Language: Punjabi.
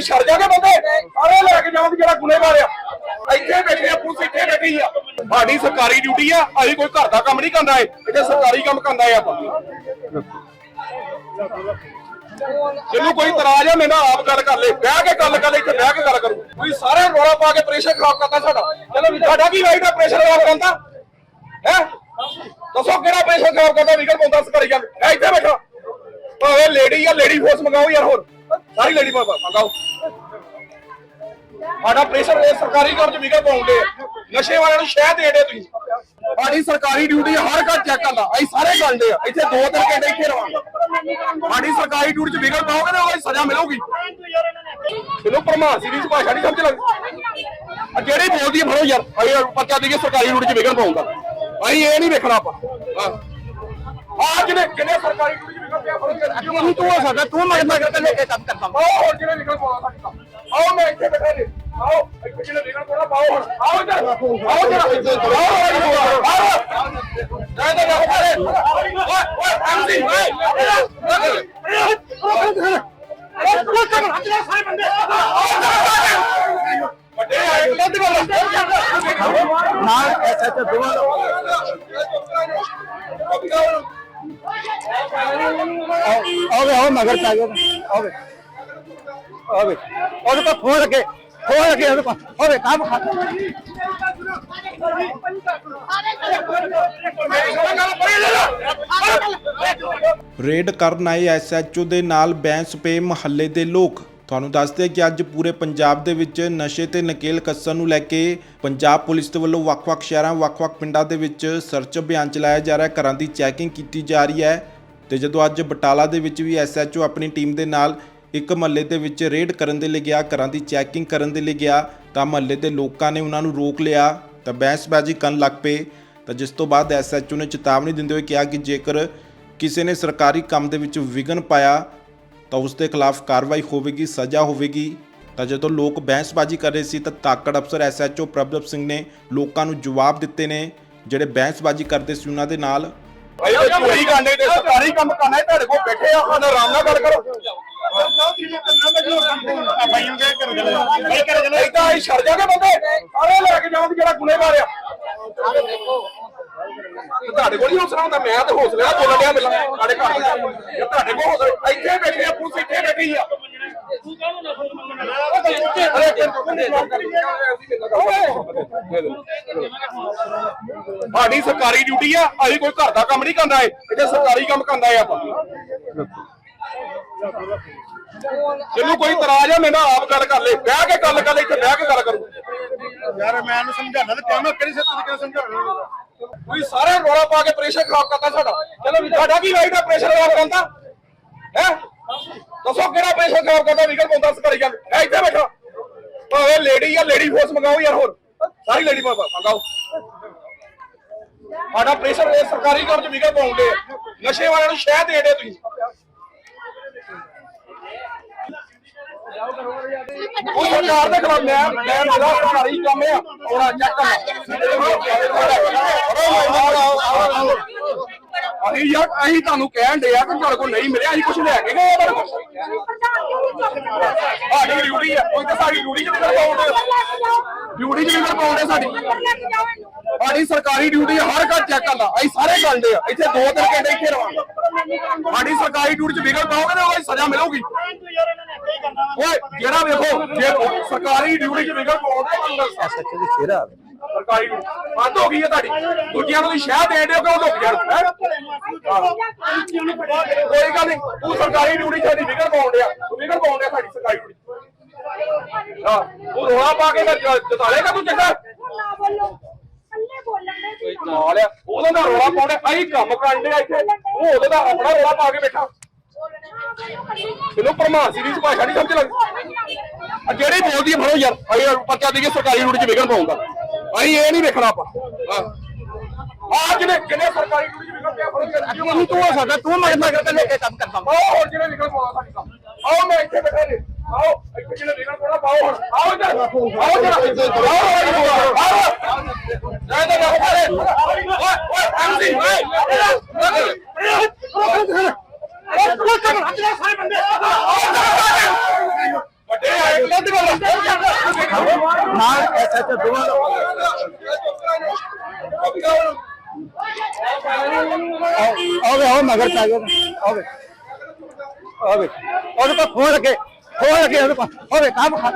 ਅਸੀਂ ਛੱਡ ਜਾਗੇ ਬੰਦੇ? ਸਾਰੇ ਲੈ ਕੇ ਜਾਵਾਂਗੇ ਜਿਹੜਾ ਗੁਨੇਗਾਰ ਆ ਇੱਥੇ ਬੈਠੇ ਆ, ਪੁਲਿਸ ਇੱਥੇ ਬੈਠੀ ਆ। ਸਾਡੀ ਸਰਕਾਰੀ ਡਿਊਟੀ ਆ, ਅਸੀਂ ਕੋਈ ਘਰ ਦਾ ਕੰਮ ਨਹੀਂ ਕਰਦਾ ਏ ਇੱਥੇ ਸਰਕਾਰੀ ਕੰਮ ਕਰਦਾ ਏ ਆਪਾਂ। ਜਿਹਨੂੰ ਕੋਈ ਇਤਰਾਜ਼ ਆ ਮੇਰੇ ਨਾਲ ਆਪ ਗੱਲ ਕਰ ਲੈ। ਬਹਿ ਕੇ ਗੱਲ ਕਰ ਲੈ, ਇੱਥੇ ਬਹਿ ਕੇ ਗੱਲ ਕਰੂ। ਕੋਈ ਸਾਰੇ ਰੋਲਾ ਪਾ ਕੇ ਪ੍ਰੈਸ਼ਰ ਖਰਾਬ ਕਰਦਾ ਸਾਡਾ। ਚਲੋ ਸਾਡਾ ਕੀ ਰਾਈਟ ਆ ਪ੍ਰੈਸ਼ਰ ਖਰਾਬ ਕਰਨ ਦਾ ਹੈ? ਦੱਸੋ ਕਿਹੜਾ ਪ੍ਰੈਸ਼ਰ ਖਰਾਬ ਕਰਦਾ ਵਿਕਲ ਪਾਉਂਦਾ ਸਰਕਾਰੀ ਗੱਲ ਐ ਇੱਥੇ ਬੈਠਾ। ਭਾਵੇਂ ਲੇਡੀ ਆ ਲੇਡੀ ਫੋਰਸ ਮੰਗਾਓ ਯਾਰ ਹੋਰ। ਸਾਰੀ ਲੇਡੀ ਮੰਗਾਓ। ਸਾਡਾ ਪ੍ਰੈਸ਼ਰ ਇਹ ਸਰਕਾਰੀ ਕੰਮ ਚ ਵਿਕਲ ਪਾਉਂਦੇ? ਨਸ਼ੇ ਵਾਲਿਆਂ ਨੂੰ ਸ਼ਹਿ ਦੇ ਤੁਸੀਂ। ਸਾਡੀ ਸਰਕਾਰੀ ਡਿਊਟੀ ਹਰ ਘਰ ਚੈੱਕ ਕਰਦਾ ਅਸੀਂ ਸਾਰੇ ਕਰਦੇ ਆ। ਇੱਥੇ ਦੋ ਤਿੰਨ ਘੰਟੇ ਇੱਥੇ ਰਵਾਂਗੇ। ਸਾਡੀ ਸਰਕਾਰੀ ਡਿਊਟੀ ਚ ਵਿਕਲ ਪਾਓਗੇ ਨਾ ਉਹਦੀ ਸਜ਼ਾ ਮਿਲੂਗੀ। ਇਹਨੂੰ ਪ੍ਰਮਾਨ ਸੀ ਦੀ ਭਾਸ਼ਾ ਨਹੀਂ ਸਮਝ ਲੱਗਦੀ। ਆ ਜਿਹੜੀ ਬੋਲਦੀ ਆ, ਫੜੋ ਯਾਰ। ਅਸੀਂ ਪਰਚਾ ਦੇ ਕੇ ਸਰਕਾਰੀ ਡਿਊਟੀ ਚ ਵਿਕਲ ਪਾਉਂਦਾ। ਅਸੀਂ ਇਹ ਨਹੀਂ ਵੇਖਣਾ ਆਪਾਂ। ਹਾਂ। ਆ ਜਿਹਨੇ ਕਿਨੇ ਸਰਕਾਰੀ ਡਿਊਟੀ ਤੂੰ ਤੂੰ ਹੋ ਤੂੰ ਮਗਰ ਮਗਰ ਤੇ ਲੈ ਕੇ ਕੰਮ ਕਰਦਾ ਆਓ ਹੋਰ ਜਿਹਨੇ ਵਿਕਲ ਪਾਉਣਾ ਸਾਡਾ ਆਓ ਮੈਂ ਇੱਥੇ ਬੈਠਾ ਜੀ ਆਓ ਇੱਥੇ ਜਿਹਨੇ ਵਿਕਲ ਪਾਉਣਾ ਪਾਓ ਹੁਣ ਆਓ ਇੱਧਰ ਆਓ ਜਰਾ ਆਓ ਆਓ ਜਾ ਜਾ ਜਾ ਓਏ ਓਏ ਐਮਸੀ ਓਏ ਵੱਡੇ ਆਏ ਲੱਦ ਨਾਲ ਐਸਐਚਓ ਦੋਵਾਂ ਆਵੇ ਆਵੇ ਮਗਰ ਪੈ ਗਿਆ ਆਵੇ ਆਵੇ ਉਹਦੇ ਕੋਲ ਫੋਨ ਰੱਖੇ ਫੋਨ ਰੱਖੇ ਉਹਦੇ ਕੋਲ ਆਵੇ ਕੰਮ ਖਾ ਰੇਡ ਕਰਨ ਆਏ ਐਸਐਚਓ ਦੇ ਨਾਲ ਬੈਂਸ ਪੇ ਮਹੱਲੇ ਦੇ ਲੋਕ। ਤੁਹਾਨੂੰ ਦੱਸਦੇ ਕਿ ਅੱਜ ਪੂਰੇ ਪੰਜਾਬ ਦੇ ਵਿੱਚ ਨਸ਼ੇ ਤੇ ਨਕੇਲ ਕੱਸਣ ਨੂੰ ਲੈ ਕੇ ਪੰਜਾਬ ਪੁਲਿਸ ਦੇ ਵੱਲੋਂ ਵੱਖ-ਵੱਖ ਸ਼ਹਿਰਾਂ, ਵੱਖ-ਵੱਖ ਪਿੰਡਾਂ ਦੇ ਵਿੱਚ ਸਰਚ ਅਭਿਆਨ ਚਲਾਇਆ ਜਾ ਰਿਹਾ ਹੈ। ਘਰਾਂ ਦੀ ਚੈਕਿੰਗ ਕੀਤੀ ਜਾ ਰਹੀ ਹੈ ਤੇ ਜਦੋਂ ਅੱਜ ਬਟਾਲਾ ਦੇ ਵਿੱਚ ਵੀ ਐਸਐਚਓ ਆਪਣੀ ਟੀਮ ਦੇ ਨਾਲ ਇੱਕ ਮਹੱਲੇ ਦੇ ਵਿੱਚ ਰੇਡ ਕਰਨ ਦੇ ਲਈ ਗਿਆ, ਘਰਾਂ ਦੀ ਚੈਕਿੰਗ ਕਰਨ ਦੇ ਲਈ ਗਿਆ, ਤਾਂ ਮਹੱਲੇ ਦੇ ਲੋਕਾਂ ਨੇ ਉਹਨਾਂ ਨੂੰ ਰੋਕ ਲਿਆ, ਤਾਂ ਬਹਿਸਬਾਜ਼ੀ ਕਰਨ ਲੱਗ ਪਏ। ਤਾਂ ਜਿਸ ਤੋਂ ਬਾਅਦ ਐਸਐਚਓ ਨੇ ਚੇਤਾਵਨੀ ਦਿੰਦੇ ਹੋਏ ਕਿਹਾ ਕਿ ਜੇਕਰ ਕਿਸੇ ਨੇ ਸਰਕਾਰੀ ਕੰਮ ਦੇ ਵਿੱਚ ਵਿਘਨ ਪਾਇਆ ਤਾਂ ਉਸ ਦੇ ਖਿਲਾਫ ਕਾਰਵਾਈ ਹੋਵੇਗੀ, ਸਜ਼ਾ ਹੋਵੇਗੀ। ਤਾਂ ਜਦੋਂ ਲੋਕ ਬਹਿਸਬਾਜ਼ੀ ਕਰ ਰਹੇ ਸੀ, ਤਾਂ ਤਾਕੜ ਅਫਸਰ ਐਸਐਚਓ ਪ੍ਰਭਜੋਤ ਸਿੰਘ ਨੇ ਲੋਕਾਂ ਨੂੰ ਜਵਾਬ ਦਿੱਤੇ ਨੇ, ਜਿਹੜੇ ਬਹਿਸਬਾਜ਼ੀ ਕਰਦੇ ਸੀ ਉਹਨਾਂ ਦੇ ਨਾਲ। ਭਾਈ, ਉਹ ਚੋਰੀ ਕਰਨੇ ਤੇ ਸਰਕਾਰੀ ਕੰਮ ਕਰਨਾ ਹੈ ਤੁਹਾਡੇ ਕੋਲ ਬੈਠੇ ਆ, ਉਹਨਾਂ ਆਰਾਮ ਨਾਲ ਗੱਲ ਕਰੋ। ਏਦਾਂ ਹੀ ਛੱਡ ਜਾਗੇ ਬੰਦੇ, ਸਾਰੇ ਲੈ ਕੇ ਜਾਵਾਂਗੇ ਜਿਹੜਾ ਗੁਨੇਗਾਰ ਆ। ਤੇ ਤੁਹਾਡੇ ਕੋਲ ਹੀ ਹੌਸਲਾ ਹੁੰਦਾ ਮੈਂ ਤੇ ਹੌਸਲੇ ਮਿਲਾਂ ਸਾਡੇ ਘਰ ਦੇ ਜੇ ਤੁਹਾਡੇ ਕੋਲ ਹੌਸਲਾ ਇੱਥੇ ਬੈਠੇ ਆ ਪੁਲਿਸ ਇੱਥੇ ਬੈਠੀ ਆ। ਅਰੇ ਸਾਡੀ ਸਰਕਾਰੀ ਡਿਊਟੀ ਆ ਅਸੀਂ ਕੋਈ ਘਰ ਦਾ ਕੰਮ ਨਹੀਂ ਕਰਦਾ ਏ। ਇੱਥੇ ਸਰਕਾਰੀ ਕੰਮ ਕਰਦਾ ਏ ਆਪਾਂ। ਜਿਹਨੂੰ ਕੋਈ ਇਤਰਾਜ਼ ਆ ਮੇਰੇ ਨਾਲ ਆਪ ਗੱਲ ਕਰ ਲੈ। ਬਹਿ ਕੇ ਗੱਲ ਕਰ ਲੈ ਇੱਥੇ ਬਹਿ ਕੇ ਗੱਲ ਕਰੂ। ਯਾਰ ਮੈਂ ਇਹਨੂੰ ਸਮਝਾਉਣਾ ਤੇ ਮੈਂ ਕਿਹੜੀ ਸਿੱਧ ਤਰੀਕੇ ਨਾਲ ਸਮਝਾਉਣਾ? ਕੋਈ ਸਾਰੇ ਰੋਲਾ ਪਾ ਕੇ ਪ੍ਰੈਸ਼ਰ ਖਰਾਬ ਕਰਦਾ ਸਾਡਾ। ਚਲੋ, ਸਾਡਾ ਕੀ ਰਾਈਟ ਆ ਪ੍ਰੈਸ਼ਰ ਖਰਾਬ ਕਰਨ ਦਾ? ਹੈ? ਦੱਸੋ ਕਿਹੜਾ ਪ੍ਰੈਸ਼ਰ ਖਰਾਬ ਕਰਦਾ, ਵਿਕਲ ਪਾਉਂਦਾ ਸਰਕਾਰੀ ਗੱਲ। ਐ ਇੱਥੇ ਬੈਠਾ। ਭਾਵੇਂ ਲੇਡੀ ਜਾਂ ਲੇਡੀ ਫੋਰਸ ਮੰਗਾਓ ਯਾਰ ਹੋਰ। ਸਾਰੀ ਲੇਡੀ ਮੰਗਾਓ। ਸਾਡਾ ਪ੍ਰੈਸ਼ਰ ਇਹ ਸਰਕਾਰੀ ਕੰਮ ਚ ਵਿਕਲ ਪਾਉਂਦੇ ਨਸ਼ੇ ਵਾਲਿਆਂ ਨੂੰ ਸ਼ਹਿ ਦੇ ਦੇ ਤੁਸੀਂ। ਉਹ ਸਰਕਾਰ ਦੇ ਖਿਲਾਫ ਮੈਂ ਮੈਂ ਮੇਰਾ ਸਰਕਾਰੀ ਕੰਮ ਆ ਉਹਨਾਂ ਚੈੱਕ ਅਸੀਂ ਯਾਰ ਅਸੀਂ ਤੁਹਾਨੂੰ ਕਹਿਣ ਦੇ ਆ ਕਿ ਤੁਹਾਡੇ ਕੋਲ ਨਹੀਂ ਮਿਲਿਆ ਅਸੀਂ ਕੁਝ ਲੈ ਕੇ ਗਏ ਆ ਤੁਹਾਡੇ ਕੋਲ। ਸਾਡੀ ਡਿਊਟੀ ਆ ਕੋਈ ਤਾਂ ਸਾਡੀ ਡਿਊਟੀ ਚ ਨਿਕਲ ਪਾਉਂਦੇ ਡਿਊਟੀ ਚ ਨਿਕਲ ਪਾਉਂਦੇ ਸਾਡੀ। ਸਾਡੀ ਸਰਕਾਰੀ ਡਿਊਟੀ ਹਰ ਘਰ ਚੈੱਕ ਕਰਦਾ ਅਸੀਂ ਸਾਰੇ ਕਰਦੇ ਆ ਇੱਥੇ ਦੋ ਤਿੰਨ ਘੰਟੇ ਇੱਥੇ ਰਵਾਂਗੇ। ਸਾਡੀ ਸਰਕਾਰੀ ਡਿਊਟੀ ਚ ਵਿਗੜ ਪਾਓਗੇ ਨਾ ਉਹਦੀ ਸਜ਼ਾ ਮਿਲੂਗੀ। ਓਏ ਜਿਹੜਾ ਵੇਖੋ ਜੇ ਸਰਕਾਰੀ ਡਿਊਟੀ ਚ ਦੀ ਸਰਕਾਰੀ ਹੋ ਗਈ ਹੈ ਤੁਹਾਡੀ। ਦੂਜਿਆਂ ਨੂੰ ਤੁਸੀਂ ਸ਼ਹਿ ਦੇ ਦਿਓ ਕਿ ਉਹ ਲੁਕ ਜਾਣ। ਹੈਂ? ਕੋਈ ਗੱਲ ਨਹੀਂ ਤੂੰ ਸਰਕਾਰੀ ਡਿਊਟੀ ਸਾਡੀ ਵਿਗੜ ਪਾਉਣ ਡਿਆ। ਤੂੰ ਵਿਗੜ ਪਾਉਣ ਡਿਆ ਸਾਡੀ ਸਰਕਾਰੀ ਡਿਊਟੀ ਹਾਂ ਉਹ ਰੋਲਾ ਪਾ ਕੇ ਜਤਾਲੇਗਾ ਤੂੰ ਚੰਗਾ। ਨਾਲ ਆ ਉਹਦਾ ਦਾ ਰੋਲਾ ਪਾਉਂਦੇ ਅਸੀਂ ਕੰਮ ਕਰਨ ਡਿਆ ਇੱਥੇ। ਉਹ ਉਹਦਾ ਦਾ ਆਪਣਾ ਰੋਲਾ ਪਾ ਕੇ ਬੈਠਾ। ਇਹਨੂੰ ਪ੍ਰਮਾਨ ਸੀ ਦੀ ਭਾਸ਼ਾ ਨਹੀਂ ਸਮਝ ਲੱਗਦੀ ਆ ਜਿਹੜੀ ਬੋਲਦੀ ਫੜੋ ਯਾਰ ਅਸੀਂ ਪਰਚਾ ਦੇ ਕੇ ਸਰਕਾਰੀ ਡਿਊਟੀ ਚ ਵਿਗੜ ਪਾਉਂਦਾ ਅਸੀਂ ਇਹ ਨਹੀਂ ਵੇਖਣਾ ਆਪਾਂ ਆ ਜਿਹਨੇ ਕਿਨੇ ਸਰਕਾਰੀ ਡਿਊਟੀ ਚ ਵਿਗੜ ਪਿਆ ਫੜੋ ਤੂੰ ਤੂੰ ਹੋ ਸਕਦਾ ਤੂੰ ਮਗਰ ਮਗਰ ਤੇ ਲੈ ਕੇ ਕੰਮ ਕਰਦਾ ਆਓ ਹੋਰ ਜਿਹਨੇ ਵਿਗੜ ਪਾਉਣਾ ਸਾਡੀ ਕੰਮ ਆਓ ਮੈਂ ਇੱਥੇ ਬੈਠਾ ਜੀ ਆਓ ਇੱਥੇ ਜਿਹਨੇ ਵਿਗੜ ਪਾਉਣਾ ਪਾਓ ਹੁਣ ਆਓ ਇੱਧਰ ਆਓ ਜਰਾ ਆਓ ਆਓ ਜਾ ਜਾ ਜਾ ਓਏ ਓਏ ਐਮਸੀ ਓਏ ਨਾਲ ਐਸਐਚਓ ਦੋਵਾਂ ਦਾ ਆਵੇ ਆਵੇ ਮਗਰ ਪੈ ਗਿਆ ਆਵੇ ਆਵੇ ਉਹਦੇ ਕੋਲ ਫੋਨ ਰੱਖੇ ਫੋਨ ਰੱਖੇ ਉਹਦੇ ਕੋਲ। ਹੋਵੇ ਕੰਮ ਖਾ।